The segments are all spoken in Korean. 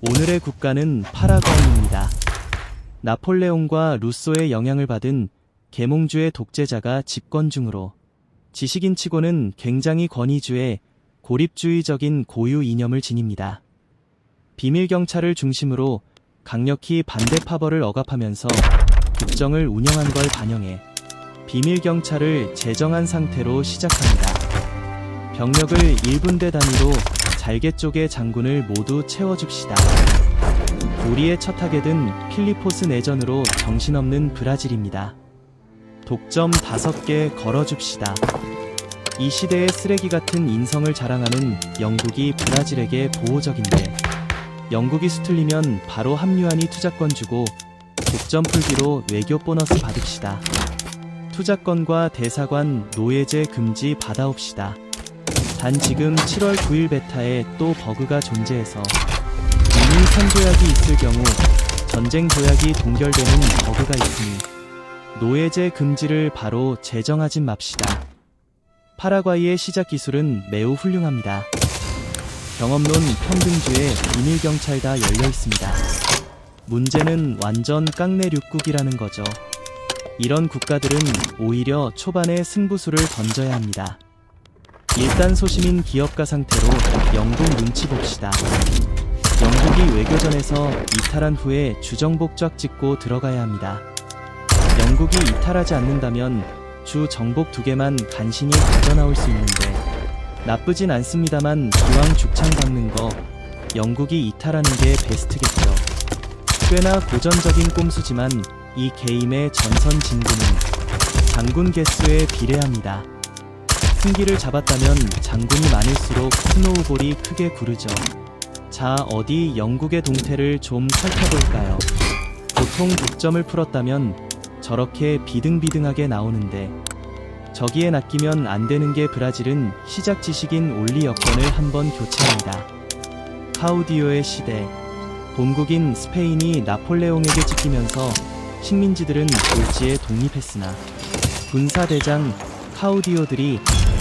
오늘의 국가는 파라과이입니다. 나폴레옹과 루소의 영향을 받은 계몽주의 독재자가 집권 중으로 지식인 치고는 굉장히 권위주의 고립주의적인 고유 이념을 지닙니다. 비밀경찰을 중심으로 강력히 반대 파벌을 억압하면서 국정을 운영한 걸 반영해 비밀경찰을 제정한 상태로 시작합니다. 병력을 1분대 단위로 잘개 쪽의 장군을 모두 채워줍시다. 우리의 첫 타겟은 필리포스 내전으로 정신없는 브라질입니다. 독점 5개 걸어줍시다. 이 시대의 쓰레기 같은 인성을 자랑하는 영국이 브라질에게 보호적인데 영국이 수틀리면 바로 합류하니 투자권 주고 독점 풀기로 외교 보너스 받읍시다. 투자권과 대사관 노예제 금지 받아옵시다. 단 지금 7월 9일 베타에 또 버그가 존재해서 이미 선조약이 있을 경우 전쟁 조약이 동결되는 버그가 있으니 노예제 금지를 바로 제정하진 맙시다. 파라과이의 시작 기술은 매우 훌륭합니다. 경험론 평등주의 비밀 경찰 다 열려 있습니다. 문제는 완전 깡내 륙국이라는 거죠. 이런 국가들은 오히려 초반에 승부수를 던져야 합니다. 일단 소심인 기업가 상태로 영국 눈치 봅시다. 영국이 외교전에서 이탈한 후에 주정복 쫙 찍고 들어가야 합니다. 영국이 이탈하지 않는다면 주 정복 두 개만 간신히 가져 나올 수 있는데 나쁘진 않습니다만 기왕 죽창 박는 거 영국이 이탈하는 게 베스트겠죠. 꽤나 고전적인 꼼수지만 이 게임의 전선 진군은 장군 개수에 비례합니다. 승기를 잡았다면 장군이 많을수록 스노우볼이 크게 구르죠. 자, 어디 영국의 동태를 좀 살펴볼까요? 보통 독점을 풀었다면 저렇게 비등비등하게 나오는데 저기에 낚이면 안 되는 게 브라질은 시작 지식인 올리 여권을 한번 교체합니다. 카우디오의 시대 본국인 스페인이 나폴레옹에게 찍히면서 식민지들은 졸지에 독립했으나 군사대장 카우디오들이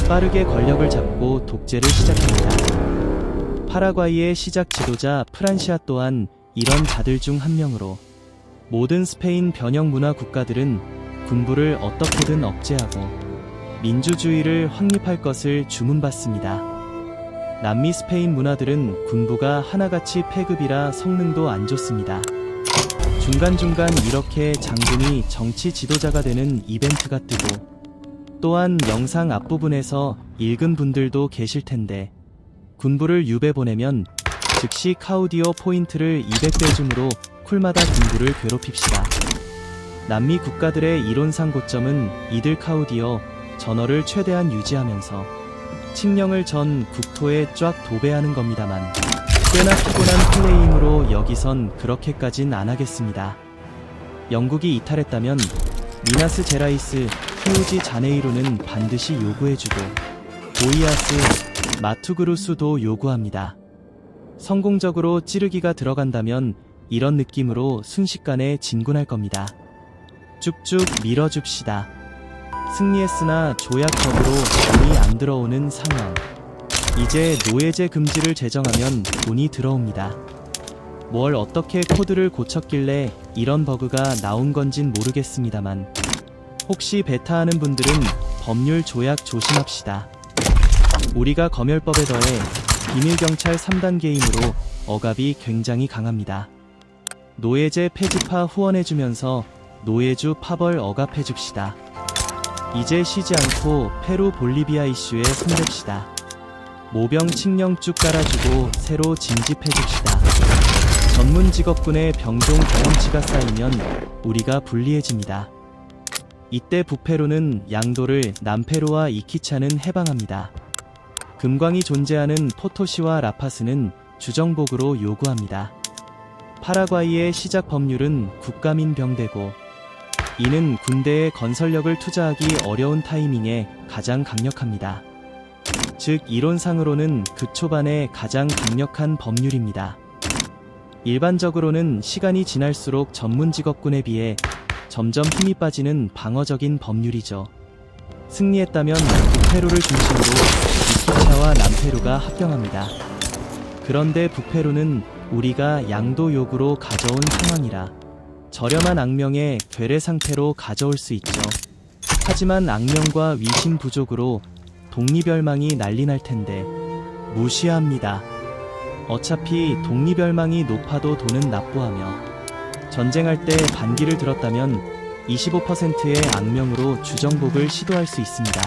빠르게 권력을 잡고 독재를 시작합니다. 파라과이의 시작 지도자 프란시아 또한 이런 자들 중 한 명으로 모든 스페인 변형 문화 국가들은 군부를 어떻게든 억제하고 민주주의를 확립할 것을 주문받습니다. 남미 스페인 문화들은 군부가 하나같이 패급이라 성능도 안 좋습니다. 중간중간 이렇게 장군이 정치 지도자가 되는 이벤트가 뜨고 또한 영상 앞부분에서 읽은 분들도 계실 텐데 군부를 유배 보내면 즉시 카우디오 포인트를 200배 줌으로 쿨마다 군부를 괴롭힙시다. 남미 국가들의 이론상 고점은 이들 카우디오 전어를 최대한 유지하면서 칙령을 전 국토에 쫙 도배하는 겁니다만 꽤나 피곤한 플레이임으로 여기선 그렇게까진 안 하겠습니다. 영국이 이탈했다면 미나스 제라이스 히오지 자네이로는 반드시 요구해주고 오이아스 마투그루스도 요구합니다. 성공적으로 찌르기가 들어간다면 이런 느낌으로 순식간에 진군할 겁니다. 쭉쭉 밀어줍시다. 승리했으나 조약법으로 돈이 안 들어오는 상황. 이제 노예제 금지를 제정하면 돈이 들어옵니다. 뭘 어떻게 코드를 고쳤길래 이런 버그가 나온 건진 모르겠습니다만 혹시 베타하는 분들은 법률 조약 조심합시다. 우리가 검열법에 더해 비밀경찰 3단 게임으로 억압이 굉장히 강합니다. 노예제 폐지파 후원해주면서 노예주 파벌 억압해줍시다. 이제 쉬지 않고 페루 볼리비아 이슈에 손댑시다. 모병 칙령 쭉 깔아주고 새로 징집해줍시다. 전문 직업군의 병종 경험치가 쌓이면 우리가 불리해집니다. 이때 부페루는 양도를 남페루와 이키차는 해방합니다. 금광이 존재하는 포토시와 라파스는 주정복으로 요구합니다. 파라과이의 시작 법률은 국가민 병대고 이는 군대의 건설력을 투자하기 어려운 타이밍에 가장 강력합니다. 즉 이론상으로는 그 초반에 가장 강력한 법률입니다. 일반적으로는 시간이 지날수록 전문 직업군에 비해 점점 힘이 빠지는 방어적인 법률이죠. 승리했다면 북페루를 중심으로 이키차와 남페루가 합병합니다. 그런데 북페루는 우리가 양도 요구로 가져온 상황이라 저렴한 악명에 괴뢰 상태로 가져올 수 있죠. 하지만 악명과 위신 부족으로 독립멸망이 난리 날 텐데 무시합니다. 어차피 독립멸망이 높아도 돈은 납부하며 전쟁할 때 반기를 들었다면 25%의 악명으로 주정복을 시도할 수 있습니다.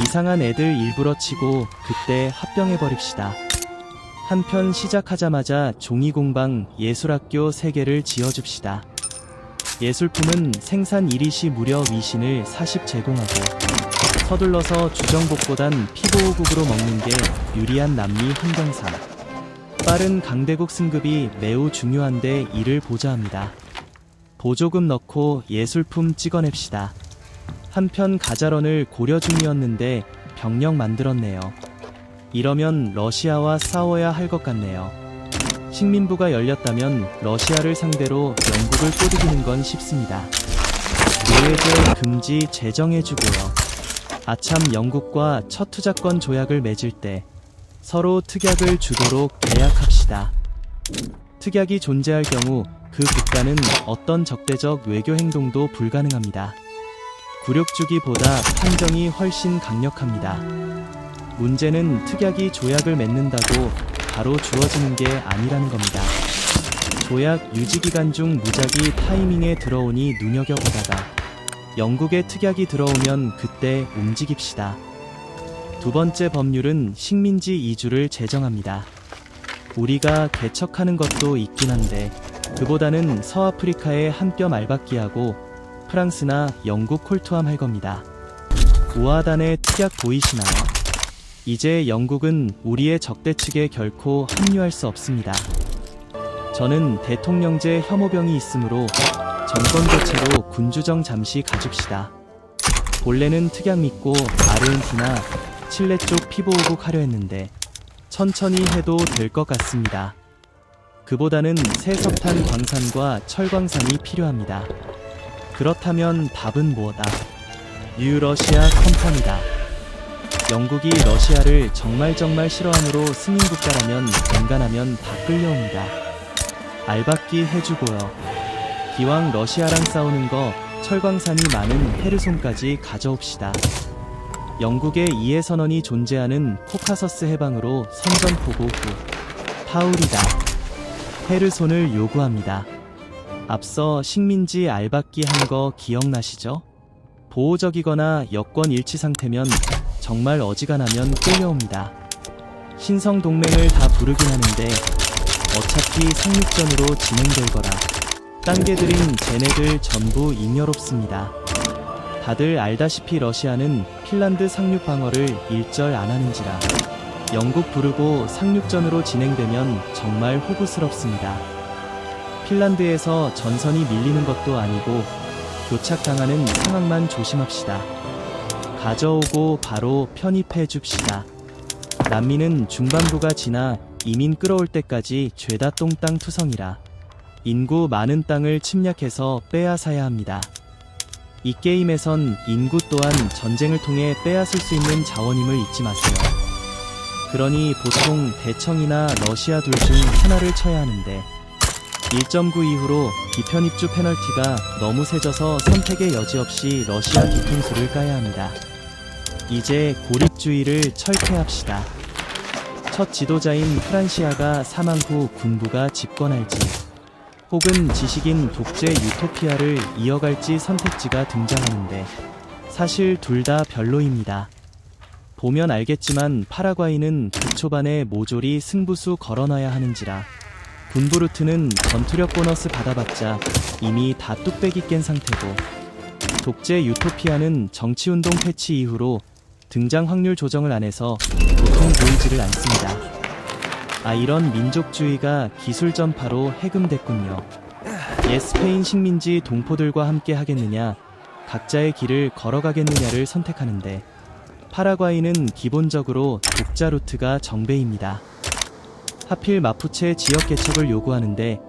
이상한 애들 일부러 치고 그때 합병해버립시다. 한편 시작하자마자 종이공방 예술학교 3개를 지어줍시다. 예술품은 생산 1일시 무려 위신을 40 제공하고 서둘러서 주정복보단 피보호국으로 먹는 게 유리한 남미 환경상. 빠른 강대국 승급이 매우 중요한데 이를 보자 합니다. 보조금 넣고 예술품 찍어냅시다. 한편 가자런을 고려 중이었는데 병력 만들었네요. 이러면 러시아와 싸워야 할 것 같네요. 식민부가 열렸다면 러시아를 상대로 영국을 꼬드기는 건 쉽습니다. 노예제 금지 제정해주고요. 아참 영국과 첫 투자권 조약을 맺을 때 서로 특약을 주도록 계약합시다. 특약이 존재할 경우 그 국가는 어떤 적대적 외교 행동도 불가능합니다. 굴욕주기보다 판정이 훨씬 강력합니다. 문제는 특약이 조약을 맺는다고 바로 주어지는 게 아니라는 겁니다. 조약 유지 기간 중 무작위 타이밍에 들어오니 눈여겨보다가 영국의 특약이 들어오면 그때 움직입시다. 두 번째 법률은 식민지 이주를 제정합니다. 우리가 개척하는 것도 있긴 한데 그보다는 서아프리카에 한뼘 알박기하고 프랑스나 영국 콜투함 할 겁니다. 우아단의 특약 보이시나요? 이제 영국은 우리의 적대 측에 결코 합류할 수 없습니다. 저는 대통령제 혐오병이 있으므로 정권 교체로 군주정 잠시 가줍시다. 본래는 특약 믿고 아르헨티나, 칠레 쪽 피보호국 하려 했는데 천천히 해도 될 것 같습니다. 그보다는 새석탄 광산과 철광산이 필요합니다. 그렇다면 답은 뭐다? 유러시아 컴퍼니다. 영국이 러시아를 정말 정말 싫어함으로 승인 국가라면 엔간하면 다 끌려옵니다. 알박기 해주고요. 기왕 러시아랑 싸우는 거 철광산이 많은 헤르손까지 가져옵시다. 영국의 이해 선언이 존재하는 코카서스 해방으로 선전포고 후 파울이다. 헤르손을 요구합니다. 앞서 식민지 알박기 한 거 기억나시죠? 보호적이거나 여권 일치 상태면 정말 어지간하면 끌려옵니다. 신성 동맹을 다 부르긴 하는데 어차피 상륙전으로 진행될 거라 딴개들인 쟤네들 전부 잉여롭습니다. 다들 알다시피 러시아는 핀란드 상륙 방어를 일절 안 하는지라 영국 부르고 상륙전으로 진행되면 정말 호구스럽습니다. 핀란드에서 전선이 밀리는 것도 아니고 교착당하는 상황만 조심합시다. 가져오고 바로 편입해 줍시다. 남미는 중반부가 지나 이민 끌어올 때까지 죄다 똥땅 투성이라 인구 많은 땅을 침략해서 빼앗아야 합니다. 이 게임에선 인구 또한 전쟁을 통해 빼앗을 수 있는 자원임을 잊지 마세요. 그러니 보통 대청이나 러시아 둘 중 하나를 쳐야 하는데 1.9 이후로 비편 입주 페널티가 너무 세져서 선택의 여지 없이 러시아 뒤통수를 까야 합니다. 이제 고립주의를 철폐합시다. 첫 지도자인 프란시아가 사망 후 군부가 집권할지, 혹은 지식인 독재 유토피아를 이어갈지 선택지가 등장하는데, 사실 둘 다 별로입니다. 보면 알겠지만 파라과이는 극초반에 모조리 승부수 걸어놔야 하는지라, 군부 루트는 전투력 보너스 받아봤자 이미 다 뚝배기 깬 상태고, 독재 유토피아는 정치운동 패치 이후로 등장 확률 조정을 안 해서 보통 보이지를 않습니다. 아 이런 민족주의가 기술 전파로 해금됐군요. 옛 스페인 식민지 동포들과 함께 하겠느냐, 각자의 길을 걸어가겠느냐를 선택하는데 파라과이는 기본적으로 독자 루트가 정배입니다. 하필 마푸체 지역 개척을 요구하는데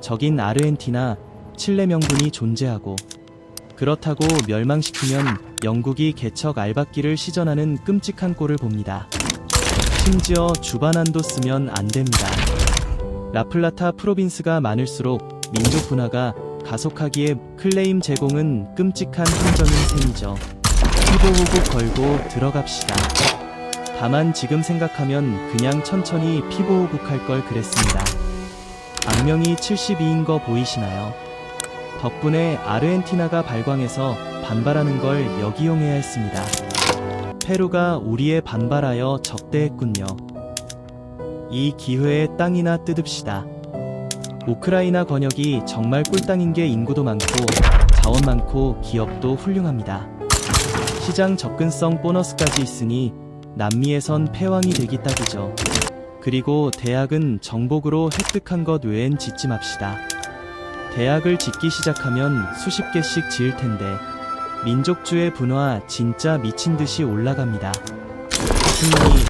적인 아르헨티나, 칠레 명분이 존재하고 그렇다고 멸망시키면 영국이 개척 알박기를 시전하는 끔찍한 꼴을 봅니다. 심지어 주반안도 쓰면 안 됩니다. 라플라타 프로빈스가 많을수록 민족 분화가 가속하기에 클레임 제공은 끔찍한 행정인 셈이죠. 피보호국 걸고 들어갑시다. 다만 지금 생각하면 그냥 천천히 피보호국 할 걸 그랬습니다. 악명이 72인 거 보이시나요? 덕분에 아르헨티나가 발광해서 반발하는 걸 역이용해야 했습니다. 페루가 우리에 반발하여 적대했군요. 이 기회에 땅이나 뜯읍시다. 우크라이나 권역이 정말 꿀땅인 게 인구도 많고 자원 많고 기업도 훌륭합니다. 시장 접근성 보너스까지 있으니 남미에선 패왕이 되기 딱이죠. 그리고 대학은 정복으로 획득한 것 외엔 짓지 맙시다. 대학을 짓기 시작하면 수십 개씩 지을 텐데 민족주의 분화 진짜 미친 듯이 올라갑니다. 승리